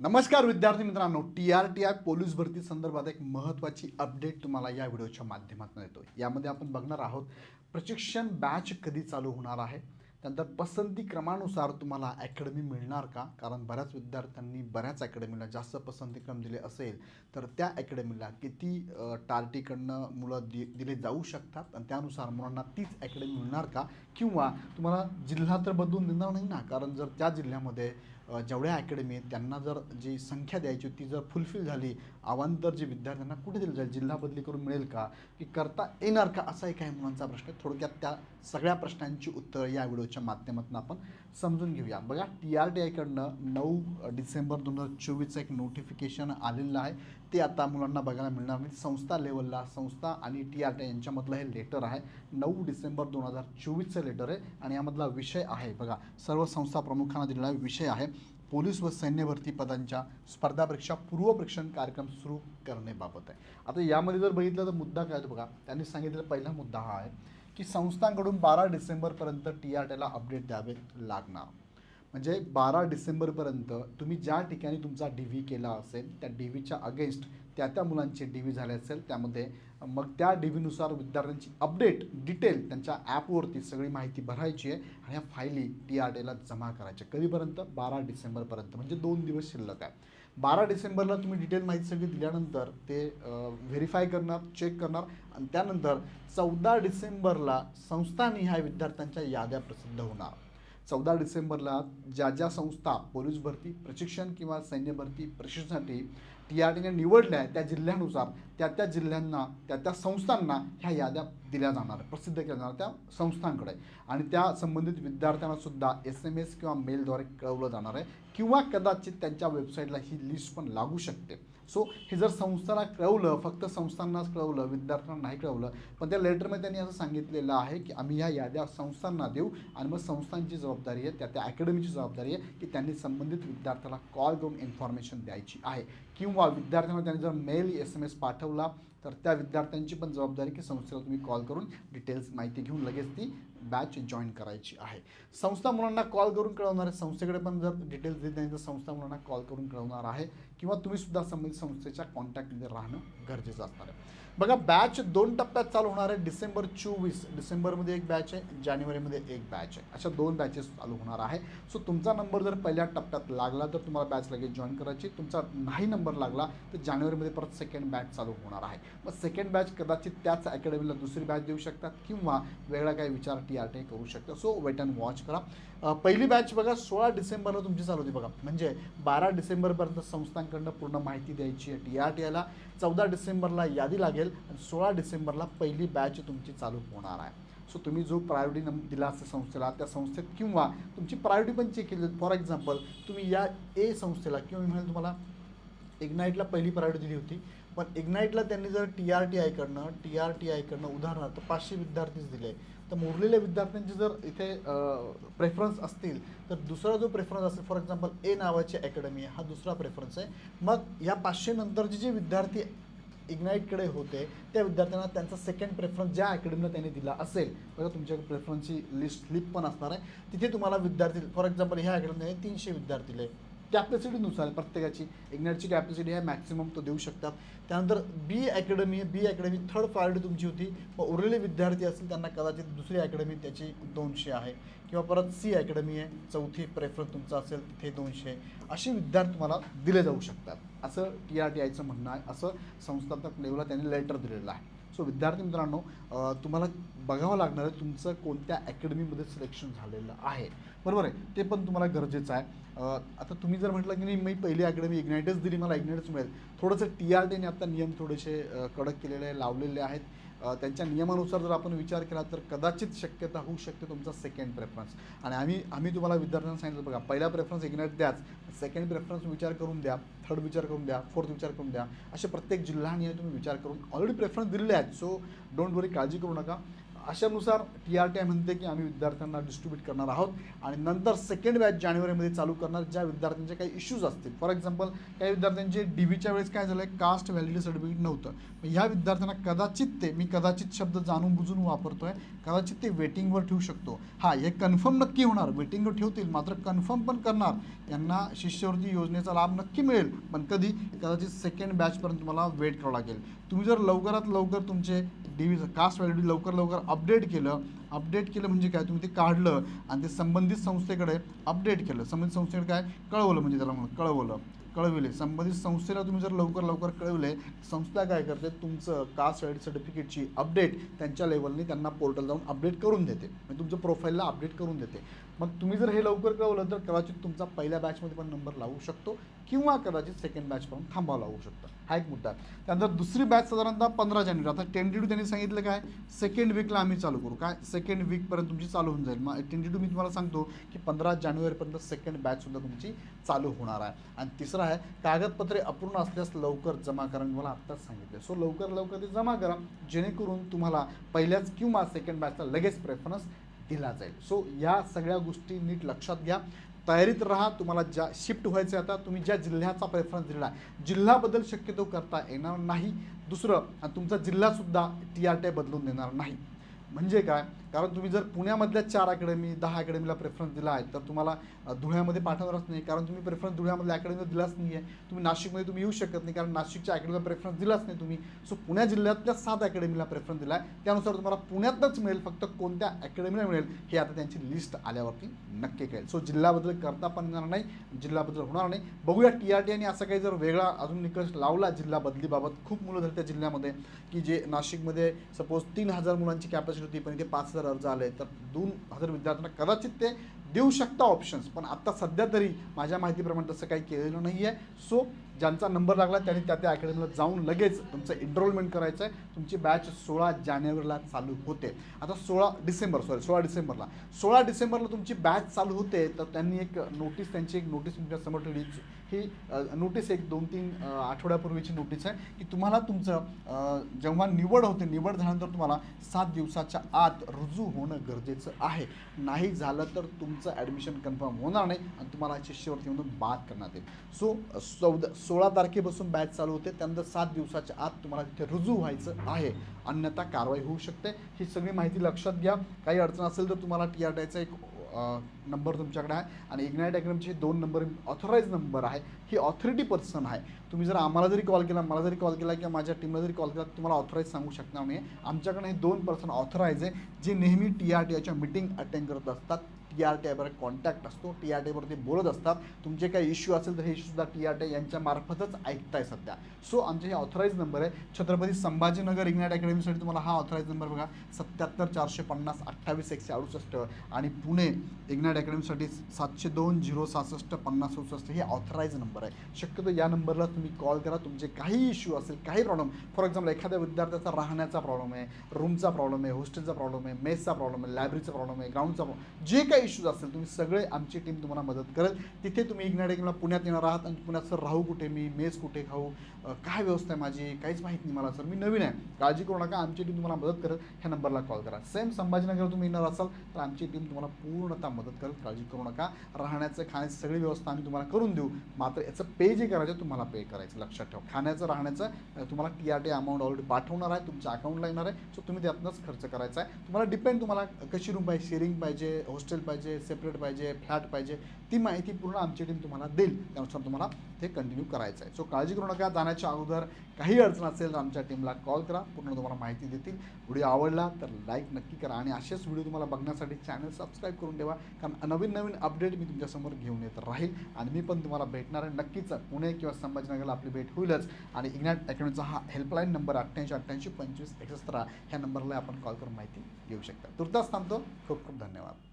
नमस्कार विद्यार्थी मित्रांनो T R T I police भरती संदर्भात एक महत्त्वाची अपडेट तुम्हाला या व्हिडिओच्या माध्यमातून येतो यामध्ये आपण बघणार आहोत प्रशिक्षण बॅच कधी चालू होणार आहे? त्यानंतर पसंती क्रमानुसार तुम्हाला अकॅडमी मिळणार का? कारण बऱ्याच विद्यार्थ्यांनी बऱ्याच अकॅडमीला जास्त पसंतीक्रम दिले असेल तर त्या अकॅडमीला किती टार्टीकडनं मुलं दि दिले जाऊ शकतात? आणि त्यानुसार मुलांना तीच अकॅडमी मिळणार का? किंवा तुम्हाला जिल्हा तर बदलून देणार नाही ना? कारण जर त्या जिल्ह्यामध्ये जेवढ्या अकॅडमी आहेत त्यांना जर जी संख्या द्यायची होती ती जर फुलफिल झाली अवांतर जे विद्यार्थ्यांना कुठे दिलं जाईल जिल्हा बदली करून मिळेल का? की करता येणार का? असा एक आहे मुलांचा प्रश्न आहे. थोडक्यात त्या सगळ्या प्रश्नांची उत्तरं या व्हिडिओच्या माध्यमातून आपण समजून घेऊया. बघा टी आर टी आयकडनं नऊ डिसेंबर दोन हजार चोवीसचं एक नोटिफिकेशन आलेलं आहे. ते आता मुलांना बघायला मिळणार नाही. संस्था लेवलला संस्था आणि टी आर टी आय यांच्यामधलं हे लेटर आहे. नऊ डिसेंबर दोन हजार चोवीसचं लेटर आहे. आणि यामधला विषय आहे. बघा सर्व संस्था प्रमुखांना दिलेला विषय आहे. पोलीस व सैन्य भरती पदांच्या स्पर्धा परीक्षा पूर्वपरीक्षण कार्यक्रम सुरू करण्याबाबत आहे. आता यामध्ये जर बघितलं तर मुद्दा काय बघा त्यांनी सांगितलेला पहिला मुद्दा हा आहे की संस्थांकडून बारा डिसेंबरपर्यंत टी आर टीला अपडेट द्यावे लागणार. म्हणजे बारा डिसेंबरपर्यंत तुम्ही ज्या ठिकाणी तुमचा डी व्ही केला असेल त्या डी व्हीच्या अगेन्स्ट त्या त्या मुलांचे डी व्ही झाले असेल त्यामध्ये मग त्या डी व्हीनुसार विद्यार्थ्यांची अपडेट डिटेल त्यांच्या ॲपवरती सगळी माहिती भरायची आहे आणि ह्या फायली टी आर डीला जमा करायच्या कधीपर्यंत? बारा डिसेंबरपर्यंत म्हणजे दोन दिवस शिल्लक आहे. बारा डिसेंबरला तुम्ही डिटेल माहिती सगळी दिल्यानंतर ते व्हेरीफाय करणार चेक करणार आणि त्यानंतर चौदा डिसेंबरला संस्थानिहाय विद्यार्थ्यांच्या याद्या प्रसिद्ध होणार. चौदा डिसेंबरला ज्या ज्या संस्था पोलीस भरती प्रशिक्षण किंवा सैन्य भरती प्रशिक्षणासाठी टी आर टीने निवडल्या आहे त्या जिल्ह्यानुसार त्या त्या जिल्ह्यांना त्या त्या संस्थांना ह्या याद्या दिल्या जाणार प्रसिद्ध केल्या जाणार त्या संस्थांकडे. आणि त्या संबंधित विद्यार्थ्यांना सुद्धा एस एम एस किंवा मेलद्वारे कळवलं जाणार आहे किंवा कदाचित त्यांच्या वेबसाईटला ही लिस्ट पण लागू शकते. सो हे जर संस्थांना कळवलं फक्त संस्थांनाच कळवलं विद्यार्थ्यांना नाही कळवलं पण त्या लेटरमध्ये त्यांनी असं सांगितलेलं आहे की आम्ही ह्या याद्या संस्थांना देऊ आणि मग संस्थांची जबाबदारी आहे त्या त्या अकॅडमीची जबाबदारी आहे की त्यांनी संबंधित विद्यार्थ्याला कॉल करून इन्फॉर्मेशन द्यायची आहे. किंवा विद्यार्थ्यांना त्यांनी जर मेल एस एम एस पाठवला तर त्या विद्यार्थ्यांची पण जबाबदारी की संस्थेला तुम्ही कॉल करून डिटेल्स माहिती घेऊन लगेच ती बॅच जॉईन करायची आहे. संस्था मुलांना कॉल करून कळवणार आहे. संस्थेकडे पण जर डिटेल्स दिली त्यांनी तर संस्था मुलांना कॉल करून कळवणार आहे. किंवा तुम्ही सुद्धा संबंधित संस्थेच्या कॉन्टॅक्टमध्ये राहणं गरजेचं असणार आहे. बघा बॅच दोन टप्प्यात चालू होणार आहे डिसेंबर चोवीस. डिसेंबरमध्ये एक बॅच आहे जानेवारीमध्ये एक बॅच आहे. अशा दोन बॅचेस चालू होणार आहे. सो तुमचा नंबर जर पहिल्या टप्प्यात लागला तर तुम्हाला बॅच लगेच जॉईन करायची. तुमचा नाही नंबर लागला तर जानेवारीमध्ये परत सेकंड बॅच चालू होणार आहे. मग सेकंड बॅच कदाचित त्याच अकॅडमीला दुसरी बॅच देऊ शकतात किंवा वेगळा काही विचार टी आर टी करू शकता सो वेट अँड वॉच करा. पहिली बॅच बघा सोळा डिसेंबरला तुमची चालू होती बघा. म्हणजे बारा डिसेंबरपर्यंत संस्थांकडनं पूर्ण माहिती द्यायची आहे. टी आर टी आयला चौदा डिसेंबरला यादी लागेल आणि सोळा डिसेंबरला पहिली बॅच तुमची चालू होणार आहे. सो तुम्ही जो प्रायोरिटी नंबर दिला असेल संस्थेला त्या संस्थेत किंवा तुमची प्रायोरिटी पण चेक केली. फॉर एक्झाम्पल तुम्ही या ए संस्थेला किंवा मी म्हणेल तुम्हाला इग्नाईटला पहिली प्रायोरिटी दिली होती. पण इग्नाईटला त्यांनी जर टी आर टी आयकडनं टी आर टी आयकडनं उदाहरणार्थ पाचशे विद्यार्थीच दिले तर मुरलेल्या विद्यार्थ्यांचे जर इथे प्रेफरन्स असतील तर दुसरा जो प्रेफरन्स असेल फॉर एक्झाम्पल ए नावाची अकॅडमी हा दुसरा प्रेफरन्स आहे. मग या पाचशे नंतरचे जे विद्यार्थी इग्नाईटकडे होते त्या विद्यार्थ्यांना त्यांचा सेकंड प्रेफरन्स ज्या अकॅडमीला त्यांनी दिला असेल बघा तुमच्याकडे प्रेफरन्सची लिस्ट स्लिप पण असणार आहे. तिथे तुम्हाला विद्यार्थी फॉर एक्झाम्पल ह्या अकॅडमीने तीनशे विद्यार्थी आहे कॅपॅसिटीनुसार प्रत्येकाची इग्नॅटची कॅपॅसिटी आहे मॅक्सिमम तो देऊ शकतात. त्यानंतर B academy B academy third priority तुमची होती. मग उरलेले विद्यार्थी असतील त्यांना कदाचित दुसरी अकॅडमी त्याची दोनशे आहे. किंवा परत सी अकॅडमी आहे चौथी प्रेफरन्स तुमचा असेल तिथे दोनशे असे विद्यार्थी तुम्हाला दिले जाऊ शकतात. असं टी आर टी आयचं म्हणणं आहे. असं संस्थात्मक लेवलला त्यांनी लेटर दिलेलं आहे. सो विद्यार्थी मित्रांनो तुम्हाला बघावं लागणार आहे तुमचं कोणत्या अकॅडमीमध्ये सिलेक्शन झालेलं आहे. बरोबर आहे. ते पण तुम्हाला गरजेचं आहे. आता तुम्ही जर म्हटलं की नाही मी पहिली अकॅडमी इग्नायटच दिली मला इग्नायटच मिळेल. थोडंसं टी आर टीने आता नियम थोडेसे कडक केलेले आहे लावलेले आहेत. त्यांच्या नियमानुसार जर आपण विचार केला तर कदाचित शक्यता होऊ शकते तुमचा सेकंड प्रेफरन्स आणि आम्ही आम्ही तुम्हाला विद्यार्थ्यांना सांगितलं बघा पहिला प्रेफरन्स इग्नाईट द्याच. सेकंड प्रेफरन्स विचार करून द्या. थर्ड विचार करून द्या. फोर्थ विचार करून द्या. असे प्रत्येक जिल्हा तुम्ही विचार करून ऑलरेडी प्रेफरन्स दिलेले आहेत. सो डोंट वरी काळजी करू नका. अशानुसार टी आर टी आय म्हणते की आम्ही विद्यार्थ्यांना डिस्ट्रीब्यूट करणार आहोत आणि नंतर सेकंड बॅच जानेवारीमध्ये चालू करणार ज्या विद्यार्थ्यांचे काही इश्यूज असतील. फॉर एक्झाम्पल काही विद्यार्थ्यांचे डी बीच्या वेळेस काय झालं आहे कास्ट व्हॅलिडिटी सर्टिफिकेट नव्हतं. मग ह्या विद्यार्थ्यांना कदाचित ते मी कदाचित शब्द जाणून बुजून वापरतो आहे कदाचित ते वेटिंगवर ठेवू शकतो. हां हे कन्फर्म नक्की होणार. वेटिंगवर ठेवतील मात्र कन्फर्म पण करणार. यांना शिष्यवृत्ती योजनेचा लाभ नक्की मिळेल. पण कधी? कदाचित सेकंड बॅचपर्यंत तुम्हाला वेट करावं लागेल. तुम्ही जर लवकरात लवकर तुमचे डी कास्ट व्हॅलिडिटी लवकर लवकर अपडेट केलं. अपडेट केलं म्हणजे काय? तुम्ही ते काढलं आणि ते संबंधित संस्थेकडे अपडेट केलं. संबंधित संस्थेकडे काय? कळवलं म्हणजे त्याला म्हणून कळवलं. कळविले. संबंधित संस्थेला तुम्ही जर लवकर लवकर कळविले संस्था काय करते? तुमचं कास्ट व्हॅलिडिटी सर्टिफिकेटची अपडेट त्यांच्या लेवलने त्यांना पोर्टल जाऊन अपडेट करून देते. म्हणजे तुमच्या प्रोफाईलला अपडेट करून देते. मग तुम्ही जर हे लवकर कळवलं तर कदाचित तुमचा पहिल्या बॅचमध्ये पण नंबर लावू शकतो किंवा कदाचित सेकंड बॅच पण थांबावं लागू शकतं. हा एक मुद्दा आहे. त्यानंतर दुसरी बॅच साधारणतः पंधरा जानेवारी. आता टेंटेटिव्ह त्यांनी सांगितलं काय? सेकंड वीकला आम्ही चालू करू. काय? सेकंड वीकपर्यंत तुमची चालू होऊन जाईल. मग टेंटेटिव्ह मी तुम्हाला सांगतो की पंधरा जानेवारीपर्यंत सेकंड बॅचसुद्धा तुमची चालू होणार आहे. आणि तिसरं आहे कागदपत्रे अपूर्ण असल्यास लवकर जमा करा मी तुम्हाला आत्ताच सांगितलं सो लवकर लवकर ते जमा करा. जेणेकरून तुम्हाला पहिल्याच किंवा सेकंड बॅचला लगेच प्रेफरन्स दिला जाईल. सो या सगळ्या गोष्टी नीट लक्षात घ्या. तयारीत राहा. तुम्हाला ज्या शिफ्ट व्हायचं आता तुम्ही ज्या जिल्ह्याचा प्रेफरन्स दिलेला आहे. जिल्हाबदल शक्यतो करता येणार नाही. दुसरं आणि तुमचा जिल्हासुद्धा टी आर टी बदलून देणार नाही. म्हणजे काय? कारण तुम्ही जर पुण्यामधल्या चार अकॅडमी दहा अकॅडमीला प्रेफरन्स दिला आहे तर तुम्हाला धुळ्यामध्ये पाठवणारच नाही. कारण तुम्ही प्रेफरन्स धुळ्यामधल्या अकॅडमीला दिलाच नाही आहे तुम्ही नाशिकमध्ये तुम्ही येऊ शकत नाही कारण नाशिकच्या अकॅडमीला प्रेफरन्स दिलाच नाही तुम्ही. सो पुण्या जिल्ह्यातल्या सात अकॅडमीला प्रेफरन्स दिला आहे त्यानुसार तुम्हाला पुण्यातच मिळेल फक्त कोणत्या अकॅडमीला मिळेल हे आता त्यांची लिस्ट आल्यावरती नक्की कळेल. सो जिल्हाबद्दल करता पण येणार नाही जिल्हाबद्दल होणार नाही. बघूया टी आर टी आणि असं काही जर वेगळा अजून निकष लावला जिल्हा बदलीबाबत खूप मुलं झाली त्या जिल्ह्यामध्ये की जे नाशिकमध्ये सपोज तीन हजार मुलांची कॅपॅसिटी होती पण इथे पाच हजार अर्ज आले तर दोन हजार विद्यार्थ्यांना कदाचित ते देऊ शकता ऑप्शन्स पण आत्ता सध्या तरी माझ्या माहितीप्रमाणे तसं काही केलेलं नाही आहे सो ज्यांचा नंबर लागला त्यांनी त्या त्या अकॅडमीला जाऊन लगेच तुमचं एनरोलमेंट करायचं आहे तुमची बॅच सोळा जानेवारीला चालू होते. आता सोळा डिसेंबर सॉरी सोळा डिसेंबरला. सोळा डिसेंबरला तुमची बॅच चालू होते तर त्यांनी एक नोटीस त्यांची एक नोटीस तुमच्यासमोर ठेवली. ही नोटीस एक दोन तीन आठवड्यापूर्वीची नोटीस आहे की तुम्हाला तुमचं जेव्हा निवड होते निवड झाल्यानंतर तुम्हाला सात दिवसाच्या आत रुजू होणं गरजेचं आहे. नाही झालं तर तुमचं ॲडमिशन कन्फर्म होणार नाही आणि तुम्हाला शिष्यवृत्तीमधून बाद करण्यात येईल. सो चौदा सोळा तारखेपासून बॅच चालू होते. त्यानंतर सात दिवसाच्या आत तुम्हाला तिथे रुजू व्हायचं आहे. अन्यथा कारवाई होऊ शकते. ही सगळी माहिती लक्षात घ्या. काही अडचण असेल तर तुम्हाला टी आर टायचा एक नंबर तुमच्याकडे आहे. आणि इग्नाईट अकॅडमीचे दोन नंबर ऑथोराईज नंबर आहे. ही ऑथॉरिटी पर्सन आहे. तुम्ही जर आम्हाला जरी कॉल केला मला जरी कॉल केला किंवा माझ्या टीमला जरी कॉल केला तर तुम्हाला ऑथराईज सांगू शकणार नाही आमच्याकडे हे दोन पर्सन ऑथराईज आहे जे नेहमी टी आर टी आयच्या मिटिंग अटेंड करत असतात. टी आर टी आयवर कॉन्टॅक्ट असतो. टी आर टी ते बोलत असतात. तुमचे काही इश्यू असेल तर हे इश्यूसुद्धा टी आर टी यांच्यामार्फतच यांच्या मार्फतच ऐकताय सध्या. सो आमचे हे ऑथराईज नंबर आहे. छत्रपती संभाजीनगर इग्नाईट अकॅडमीसाठी तुम्हाला हा ऑथराईज नंबर बघा. सत्याहत्तर चारशे पन्नास अठ्ठावीस एकशे अडुसष्ट आणि पुणे इग्नाईट अकॅडमीसाठी सातशे दोन झिरो सहासष्ट पन्नास अडुसष्ट हे ऑथराईज नंबर आहे. शक्यतो या नंबरला तुम्ही कॉल करा. तुमचे काही इश्यू असेल काही प्रॉब्लेम फॉर एक्झाम्पल एखाद्या विद्यार्थ्याचा राहण्याचा प्रॉब्लेम आहे रूमचा प्रॉब्लेम आहे हॉस्टेलचा प्रॉब्लेम आहे मेसचा प्रॉब्लेम आहे लायब्ररीचा प्रॉब्लेम आहे ग्राउंडचा प्रॉब्लेम जे काही इश्यूज असेल तुम्ही सगळे आमची टीम तुम्हाला मदत करेल. तिथे तुम्ही इग्नाडे किंवा पुण्यात येणार आहात आणि पुण्यात सर राहू कुठे मी मेस कुठे खाऊ काय व्यवस्था आहे माझी काहीच माहीत नाही मला सर. मी नवीन आहे. काळजी करू नका आमची टीम तुम्हाला मदत करेल. ह्या नंबरला कॉल करा. सेम संभाजीनगर तुम्ही येणार असाल तर आमची टीम तुम्हाला पूर्णतः मदत करेल. काळजी करू नका. राहण्याचं खाण्याची सगळी व्यवस्था आम्ही तुम्हाला करून देऊ. मात्र याचं पे जे करायचं तुम्हाला पे करायचं लक्षात ठेवा. खाण्याचं राहण्याचं तुम्हाला T R T amount already पाठवणार आहे. तुमच्या अकाउंटला येणार आहे. सो तुम्ही त्यातनंच खर्च करायचा आहे. तुम्हाला डिपेंड तुम्हाला कशी रूम पाहिजे शेअरिंग पाहिजे हॉस्टेल पाहिजे सेपरेट पाहिजे फ्लॅट पाहिजे ती माहिती पूर्ण आमची टीम तुम्हाला देईल. त्यानुसार तुम्हाला ते कंटिन्यू करायचं आहे सो काळजी करू नका जाण्याच्या अगोदर काही अडचण असेल तर आमच्या टीमला कॉल करा. पूर्ण तुम्हाला माहिती देतील. व्हिडिओ आवडला तर लाईक नक्की करा आणि असेच व्हिडिओ तुम्हाला बघण्यासाठी चॅनल सबस्क्राईब करून ठेवा. कारण नवीन नवीन अपडेट मी तुमच्यासमोर घेऊन येत राहील. आणि मी पण तुम्हाला भेटणार आहे. नक्कीच पुणे किंवा संभाजीनगरला आपली भेट होईलच. आणि इग्नॅट अकॅडमीचा हा हेल्पलाईन नंबर अठ्ठ्याऐंशी अठ्ठ्याऐंशी पंचवीस एकसष्ट ह्या नंबरला आपण कॉल करून माहिती घेऊ शकता. तुर्तास थांबतो. खूप खूप धन्यवाद.